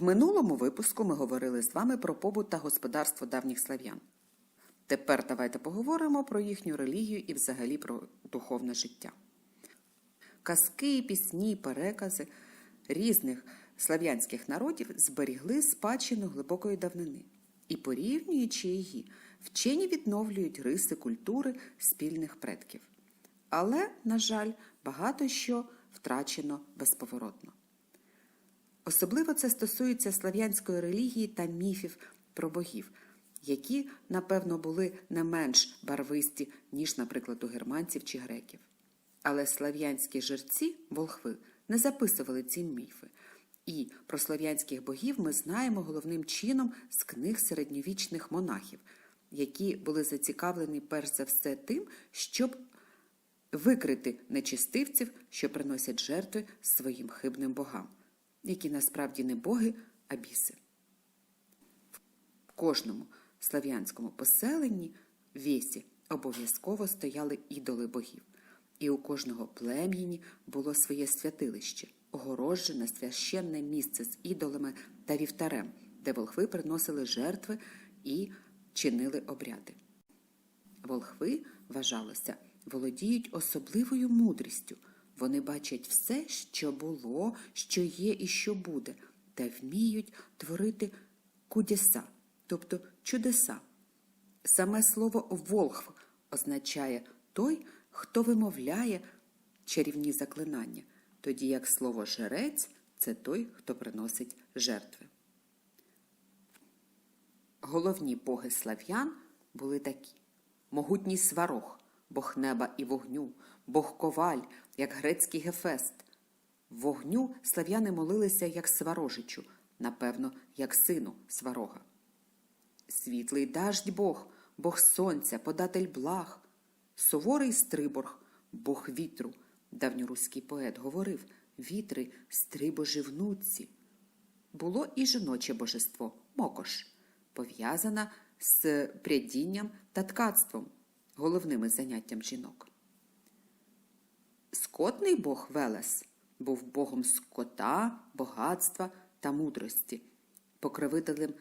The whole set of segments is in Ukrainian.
В минулому випуску ми говорили з вами про побут та господарство давніх слав'ян. Тепер давайте поговоримо про їхню релігію і взагалі про духовне життя. Казки, пісні, перекази різних слав'янських народів зберігли спадщину глибокої давнини і, порівнюючи її, вчені відновлюють риси культури спільних предків. Але, на жаль, багато що втрачено безповоротно. Особливо це стосується слав'янської релігії та міфів про богів, які, напевно, були не менш барвисті, ніж, наприклад, у германців чи греків. Але слав'янські жерці, волхви, не записували ці міфи. І про слав'янських богів ми знаємо головним чином з книг середньовічних монахів, які були зацікавлені перш за все тим, щоб викрити нечистивців, що приносять жертви своїм хибним богам, які насправді не боги, а біси. В кожному слав'янському поселенні вєсі обов'язково стояли ідоли богів, і у кожного плем'яні було своє святилище, огороджене священне місце з ідолами та вівтарем, де волхви приносили жертви і чинили обряди. Волхви, вважалося, володіють особливою мудрістю. Вони бачать все, що було, що є і що буде, та вміють творити кудеса, тобто чудеса. Саме слово волхв означає той, хто вимовляє чарівні заклинання, тоді як слово жрець це той, хто приносить жертви. Головні боги слав'ян були такі: могутній сварог, бог неба і вогню, бог коваль, як грецький гефест. Вогню слав'яни молилися як сварожичу, напевно, як сину сварога. Світлий даждь Бог, Бог сонця, податель благ, суворий стриборг, Бог вітру. Давньоруський поет говорив вітри, стрибожі внуці. Було і жіноче божество Мокош, пов'язана з прядінням та ткацтвом, головними заняттям жінок. Скотний бог Велес був богом скота, багатства та мудрості, покровителем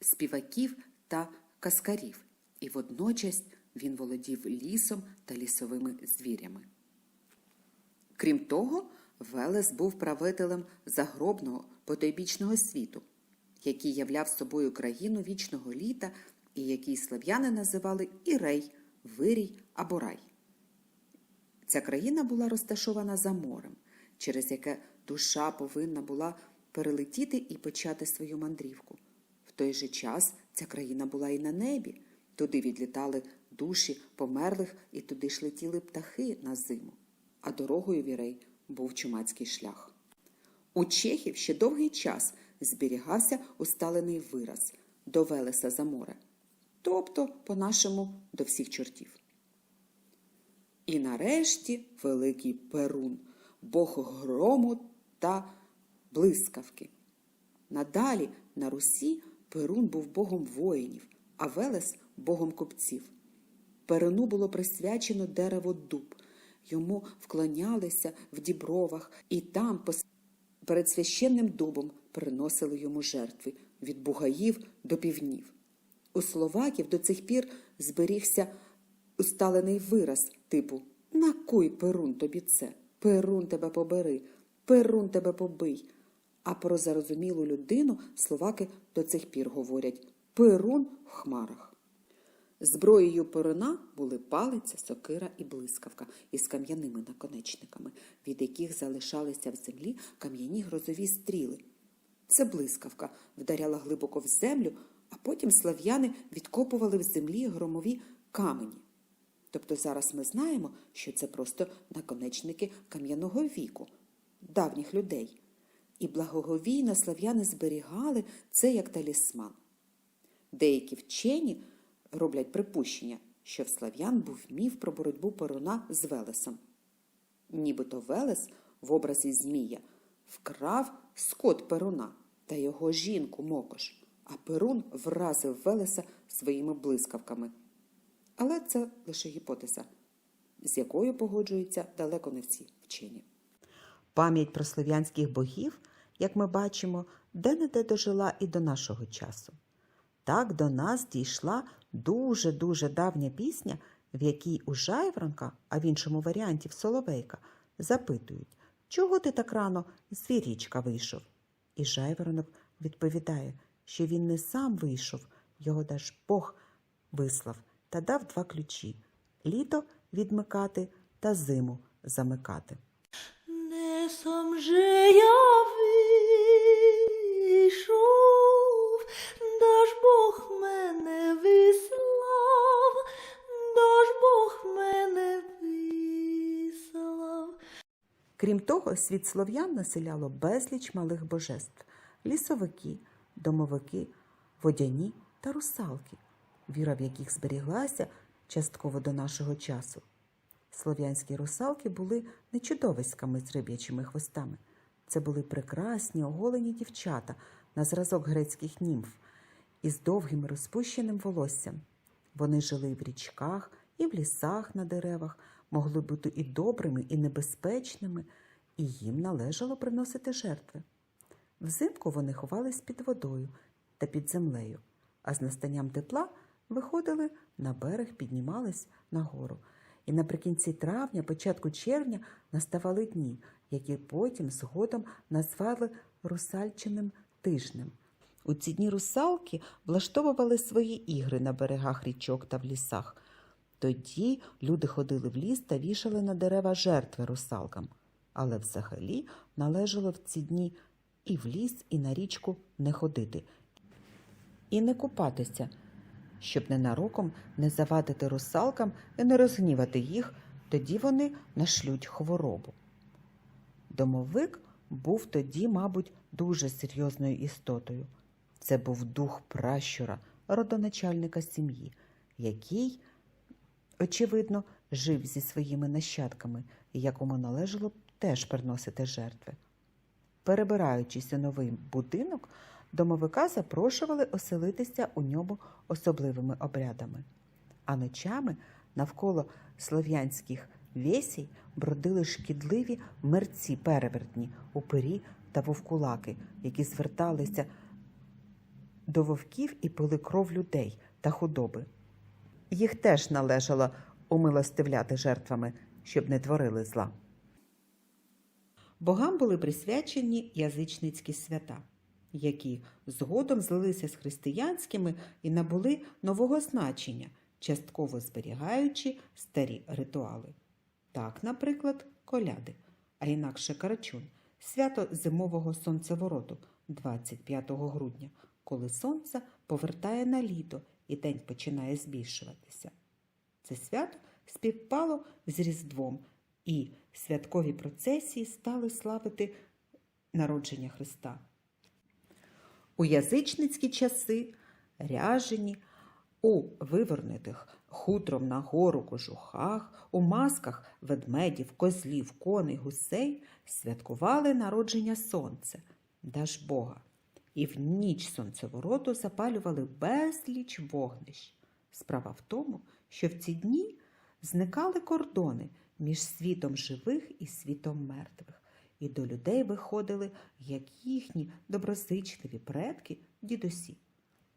співаків та каскарів, і водночас він володів лісом та лісовими звірями. Крім того, Велес був правителем загробного потойбічного світу, який являв собою країну вічного літа і який слав'яни називали Ірей, Вирій або Рай. Ця країна була розташована за морем, через яке душа повинна була перелетіти і почати свою мандрівку. В той же час ця країна була і на небі. Туди відлітали душі померлих, і туди ж летіли птахи на зиму. А дорогою вірей був чумацький шлях. У Чехів ще довгий час зберігався усталений вираз до Велеса за море, тобто, по-нашому, до всіх чортів. І нарешті великий Перун, бог грому та блискавки. Надалі на Русі Перун був богом воїнів, а Велес богом купців. Перуну було присвячено дерево дуб. Йому вклонялися в дібровах, і там, перед священним дубом, приносили йому жертви від бугаїв до півнів. У словаків до цих пір зберігся усталений вираз типу На кой перун тобі це? Перун тебе побери, перун тебе побий. А про зарозумілу людину словаки до цих пір говорять Перун в хмарах. Зброєю перуна були палиця, сокира і блискавка із кам'яними наконечниками, від яких залишалися в землі кам'яні грозові стріли. Це блискавка вдаряла глибоко в землю, а потім слав'яни відкопували в землі громові камені. Тобто зараз ми знаємо, що це просто наконечники кам'яного віку, давніх людей. І благоговійно слав'яни зберігали це як талісман. Деякі вчені роблять припущення, що в слав'ян був міф про боротьбу Перуна з Велесом. Нібито Велес в образі Змія вкрав скот Перуна та його жінку Мокош, а Перун вразив Велеса своїми блискавками. Але це лише гіпотеза, з якою погоджуються далеко не всі вчені. Пам'ять про слов'янських богів, як ми бачимо, де-не-де дожила і до нашого часу. Так до нас дійшла дуже-дуже давня пісня, в якій у Жайворонка, а в іншому варіанті в Соловейка, запитують, чого ти так рано з вірічка вийшов? І Жайворонок відповідає, що він не сам вийшов, його даж Бог вислав та дав два ключі літо відмикати та зиму замикати. Не сам же я вийшов, даж Бог мене вислав, даж Бог мене вислав. Крім того, світ слов'ян населяло безліч малих божеств лісовики, домовики, водяні та русалки, віра в яких зберіглася частково до нашого часу. Слов'янські русалки були не чудовиськами з риб'ячими хвостами. Це були прекрасні оголені дівчата на зразок грецьких німф із довгим розпущеним волоссям. Вони жили в річках і в лісах на деревах, могли бути і добрими, і небезпечними, і їм належало приносити жертви. Взимку вони ховались під водою та під землею, а з настанням тепла виходили на берег, піднімались нагору. І наприкінці травня, початку червня наставали дні, які потім згодом назвали русальчиним тижнем. У ці дні русалки влаштовували свої ігри на берегах річок та в лісах. Тоді люди ходили в ліс та вішали на дерева жертви русалкам. Але взагалі належало в ці дні і в ліс, і на річку не ходити, і не купатися, щоб ненароком не завадити русалкам і не розгнівати їх, тоді вони нашлють хворобу. Домовик був тоді, мабуть, дуже серйозною істотою. Це був дух пращура, родоначальника сім'ї, який, очевидно, жив зі своїми нащадками якому належало теж приносити жертви. Перебираючись у новий будинок, домовика запрошували оселитися у ньому особливими обрядами. А ночами навколо слов'янських весій бродили шкідливі мерці перевертні, упирі та вовкулаки, які зверталися до вовків і пили кров людей та худоби. Їх теж належало умилостивляти жертвами, щоб не творили зла. Богам були присвячені язичницькі свята, які згодом злилися з християнськими і набули нового значення, частково зберігаючи старі ритуали. Так, наприклад, коляди, а інакше карачун, свято зимового сонцевороту 25 грудня, коли сонце повертає на літо і день починає збільшуватися. Це свято співпало з Різдвом, і святкові процесії стали славити народження Христа. У язичницькі часи ряжені у вивернутих хутром на гору кожухах, у масках ведмедів, козлів, коней, гусей святкували народження сонця, даж Бога, і в ніч сонцевороту запалювали безліч вогнищ. Справа в тому, що в ці дні зникали кордони між світом живих і світом мертвих, і до людей виходили як їхні доброзичливі предки дідусі,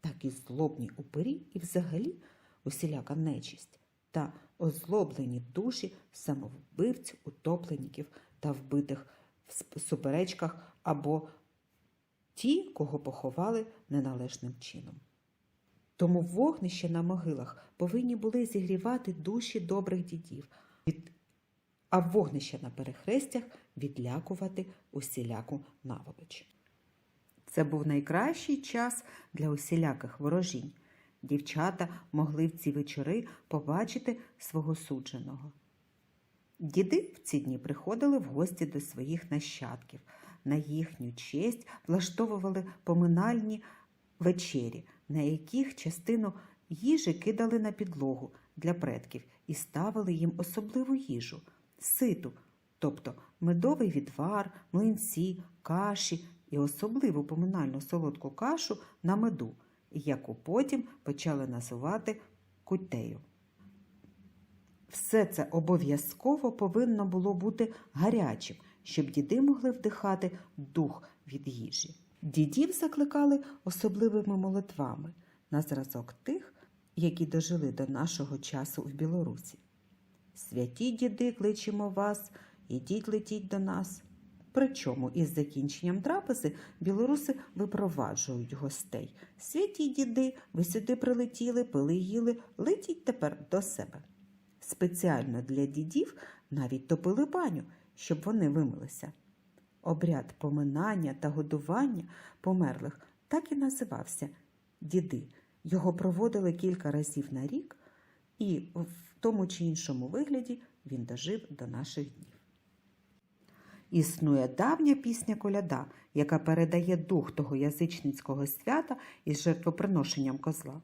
так і злобні упирі і взагалі усіляка нечисть та озлоблені душі самовбивців, утопленників та вбитих в суперечках або ті, кого поховали неналежним чином. Тому вогнища на могилах повинні були зігрівати душі добрих дідів, від- а вогнища на перехрестях відлякувати усіляку наволоч. Це був найкращий час для усіляких ворожінь. Дівчата могли в ці вечори побачити свого судженого. Діди в ці дні приходили в гості до своїх нащадків. На їхню честь влаштовували поминальні вечері, на яких частину їжі кидали на підлогу для предків і ставили їм особливу їжу ситу, тобто медовий відвар, млинці, каші і особливу поминальну солодку кашу на меду, яку потім почали називати кутею. Все це обов'язково повинно було бути гарячим, щоб діди могли вдихати дух від їжі. Дідів закликали особливими молитвами на зразок тих, які дожили до нашого часу в Білорусі. Святі діди, кличемо вас, ідіть летіть до нас. Причому із закінченням трапези білоруси випроваджують гостей. Святі діди, ви сюди прилетіли, пили їли, летіть тепер до себе. Спеціально для дідів навіть топили баню, щоб вони вимилися. Обряд поминання та годування померлих так і називався діди. Його проводили кілька разів на рік, і в тому чи іншому вигляді він дожив до наших днів. Існує давня пісня коляда, яка передає дух того язичницького свята із жертвоприношенням козла.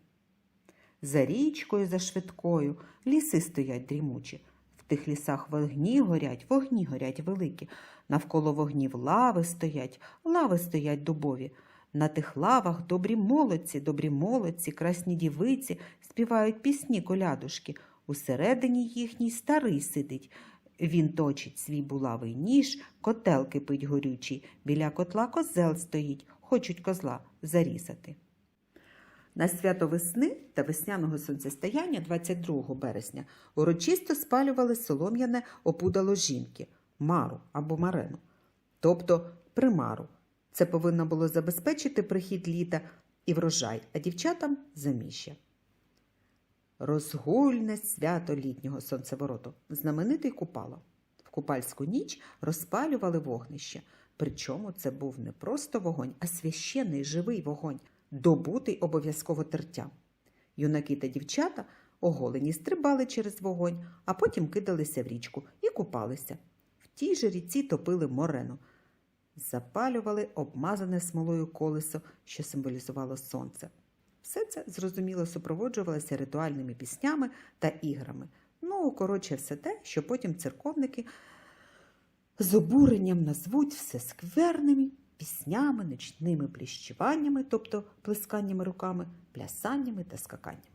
За річкою, за швидкою, ліси стоять дрімучі. В тих лісах вогні горять, вогні горять великі. Навколо вогнів лави стоять, лави стоять дубові. На тих лавах добрі молодці, добрі молодці, красні дівиці співають пісні колядушки. Усередині їхній старий сидить. Він точить свій булавий ніж, котел кипить горючий. Біля котла козел стоїть, хочуть козла зарізати. На свято весни та весняного сонцестояння 22 березня урочисто спалювали солом'яне опудало жінки мару або марену, тобто примару. Це повинно було забезпечити прихід літа і врожай, а дівчатам заміжжя. Розгульне свято літнього сонцевороту, знаменитий купало. В купальську ніч розпалювали вогнище. Причому це був не просто вогонь, а священний живий вогонь, добутий обов'язково тертям. Юнаки та дівчата оголені стрибали через вогонь, а потім кидалися в річку і купалися. В тій же ріці топили морену, запалювали обмазане смолою колесо, що символізувало сонце. Все це зрозуміло супроводжувалося ритуальними піснями та іграми. Ну, коротше, все те, що потім церковники з обуренням назвуть все скверними піснями, нічними пліщуваннями, тобто плесканнями руками, плясаннями та скаканнями.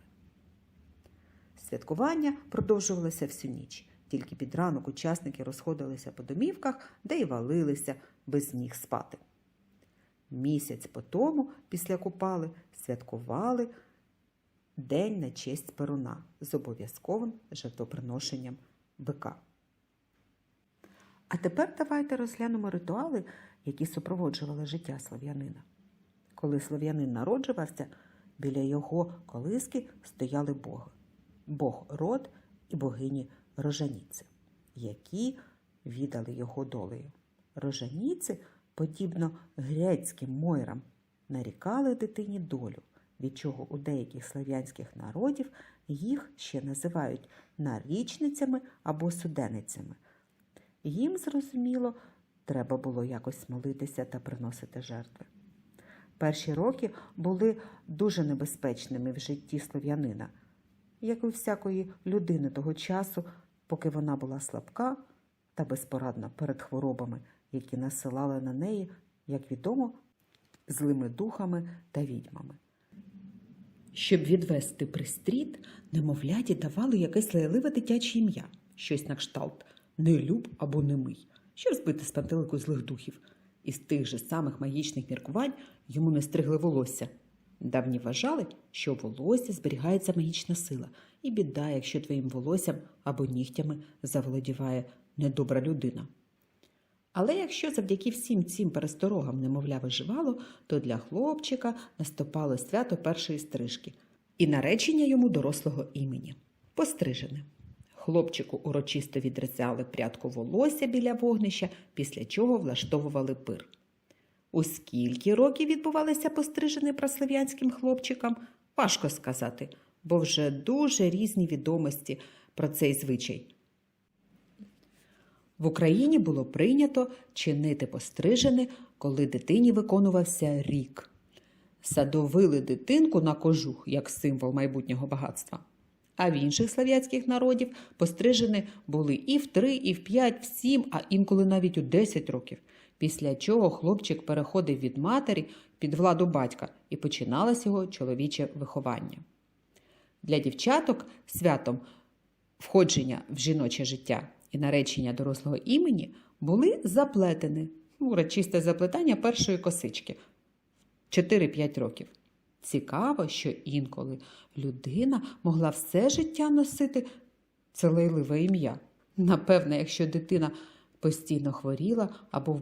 Святкування продовжувалося всю ніч. Тільки під ранок учасники розходилися по домівках, де й валилися без ніг спати. Місяць по тому, після купали, святкували День на честь Перуна з обов'язковим жертвоприношенням бика. А тепер давайте розглянемо ритуали, які супроводжували життя слов'янина. Коли слов'янин народжувався, біля його колиски стояли боги Бог род і богині рожаніці, які віддали його долею. Рожаніці, подібно грецьким мойрам, нарікали дитині долю, від чого у деяких слав'янських народів їх ще називають нарічницями або суденицями. Їм, зрозуміло, треба було якось молитися та приносити жертви. Перші роки були дуже небезпечними в житті слов'янина, як і всякої людини того часу, поки вона була слабка та безпорадна перед хворобами, які насилали на неї, як відомо, злими духами та відьмами. Щоб відвести пристріт, немовляті давали якесь лайливе дитяче ім'я, щось на кшталт нелюб або немий, щоб збити з пантелику злих духів. Із тих же самих магічних міркувань йому не стригли волосся. Давні вважали, що у волосся зберігається магічна сила, і біда, якщо твоїм волоссям або нігтями заволодіває недобра людина. Але якщо завдяки всім цим пересторогам немовля виживало, то для хлопчика наступало свято першої стрижки і наречення йому дорослого імені пострижене. Хлопчику урочисто відрізали прядку волосся біля вогнища, після чого влаштовували пир. У скільки років відбувалися пострижені праслов'янським хлопчикам, важко сказати, бо вже дуже різні відомості про цей звичай. В Україні було прийнято чинити пострижене, коли дитині виконувався рік. Садовили дитинку на кожух як символ майбутнього багатства. А в інших слав'янських народів пострижені були і в три, і в п'ять, в сім, а інколи навіть у десять років. Після чого хлопчик переходив від матері під владу батька і починалось його чоловіче виховання. Для дівчаток святом входження в жіноче життя і наречення дорослого імені були заплетені, урочисте заплетання першої косички. 4-5 років. Цікаво, що інколи людина могла все життя носити це лайливе ім'я. Напевне, якщо дитина постійно хворіла або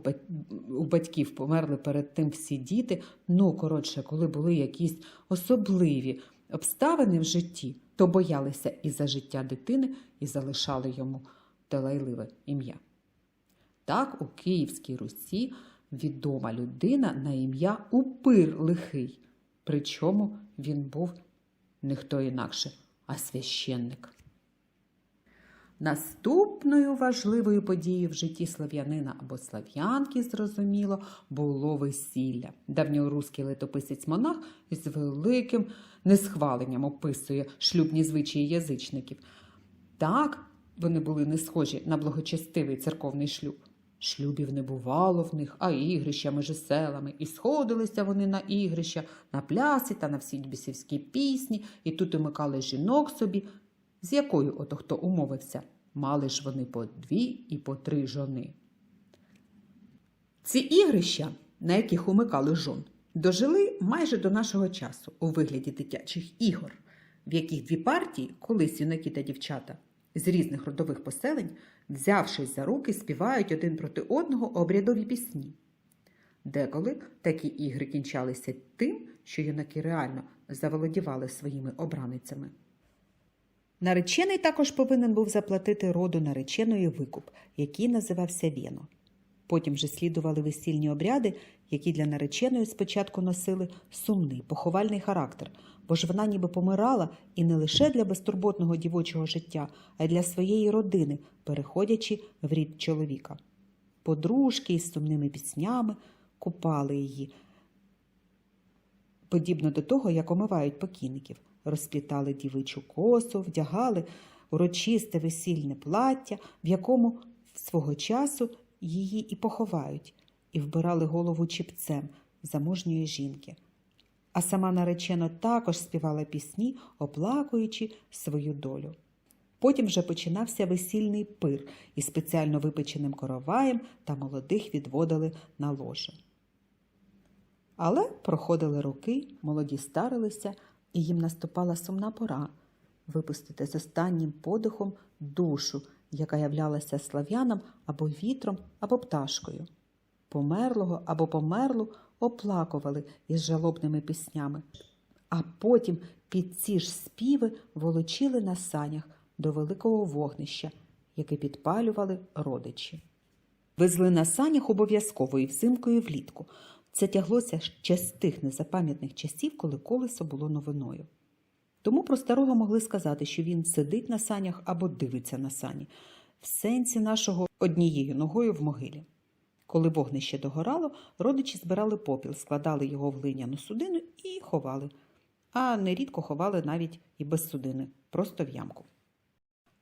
у батьків померли перед тим всі діти, ну, коротше, коли були якісь особливі обставини в житті, то боялися і за життя дитини, і залишали йому те лайливе ім'я. Так у Київській Русі відома людина на ім'я Упир Лихий, причому він був не хто інакше, а священник. Наступною важливою подією в житті слав'янина або слав'янки, зрозуміло, було весілля. Давньоруський летописець монах з великим несхваленням описує шлюбні звичаї язичників. Так, вони були не схожі на благочестивий церковний шлюб. Шлюбів не бувало в них, а ігрища між селами. І сходилися вони на ігрища, на пляси та на всі бісівські пісні, і тут умикали жінок собі. З якою ото хто умовився? Мали ж вони по дві і по три жони. Ці ігрища, на яких умикали жон, дожили майже до нашого часу у вигляді дитячих ігор, в яких дві партії, колись юнаки та дівчата з різних родових поселень, взявшись за руки, співають один проти одного обрядові пісні. Деколи такі ігри кінчалися тим, що юнаки реально заволодівали своїми обраницями. Наречений також повинен був заплатити роду нареченої викуп, який називався Вєно. Потім же слідували весільні обряди, які для нареченої спочатку носили сумний, поховальний характер, бо ж вона ніби помирала і не лише для безтурботного дівочого життя, а й для своєї родини, переходячи в рід чоловіка. Подружки із сумними піснями купали її, подібно до того, як омивають покійників, розплітали дівичу косу, вдягали урочисте весільне плаття, в якому свого часу її і поховають, і вбирали голову чіпцем заможньої жінки. А сама наречена також співала пісні, оплакуючи свою долю. Потім вже починався весільний пир із спеціально випеченим короваєм та молодих відводили на ложе. Але проходили роки, молоді старилися, і їм наступала сумна пора випустити з останнім подихом душу, яка являлася слав'янам або вітром, або пташкою. Померлого або померлу оплакували із жалобними піснями, а потім під ці ж співи волочили на санях до великого вогнища, яке підпалювали родичі. Везли на санях обов'язково і взимку, і влітку. Це тяглося ще з тих незапам'ятних часів, коли колесо було новиною. Тому про старого могли сказати, що він сидить на санях або дивиться на сані, в сенсі нашого однією ногою в могилі. Коли вогнище догорало, родичі збирали попіл, складали його в глиняну судину і ховали, а нерідко ховали навіть і без судини, просто в ямку.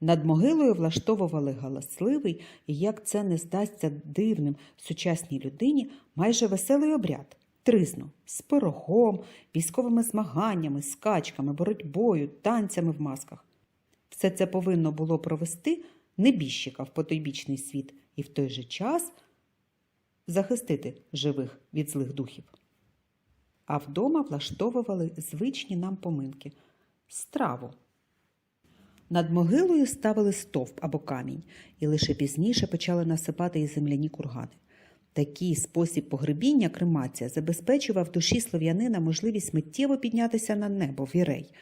Над могилою влаштовували галасливий, і як це не здасться дивним сучасній людині, майже веселий обряд. Тризну з пирогом, військовими змаганнями, скачками, боротьбою, танцями в масках. Все це повинно було провести небіжчика в потойбічний світ і в той же час захистити живих від злих духів. А вдома влаштовували звичні нам поминки страву. Над могилою ставили стовп або камінь, і лише пізніше почали насипати і земляні кургани. Такий спосіб погребіння кремація забезпечував душі слов'янина можливість миттєво піднятися на небо вірей.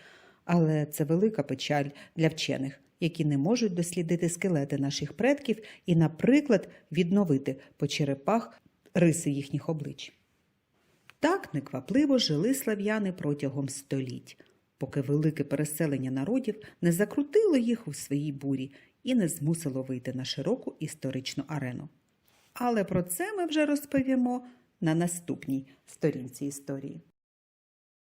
Але це велика печаль для вчених, які не можуть дослідити скелети наших предків і, наприклад, відновити по черепах риси їхніх облич. Так неквапливо жили слав'яни протягом століть, поки велике переселення народів не закрутило їх у своїй бурі і не змусило вийти на широку історичну арену. Але про це ми вже розповімо на наступній сторінці історії.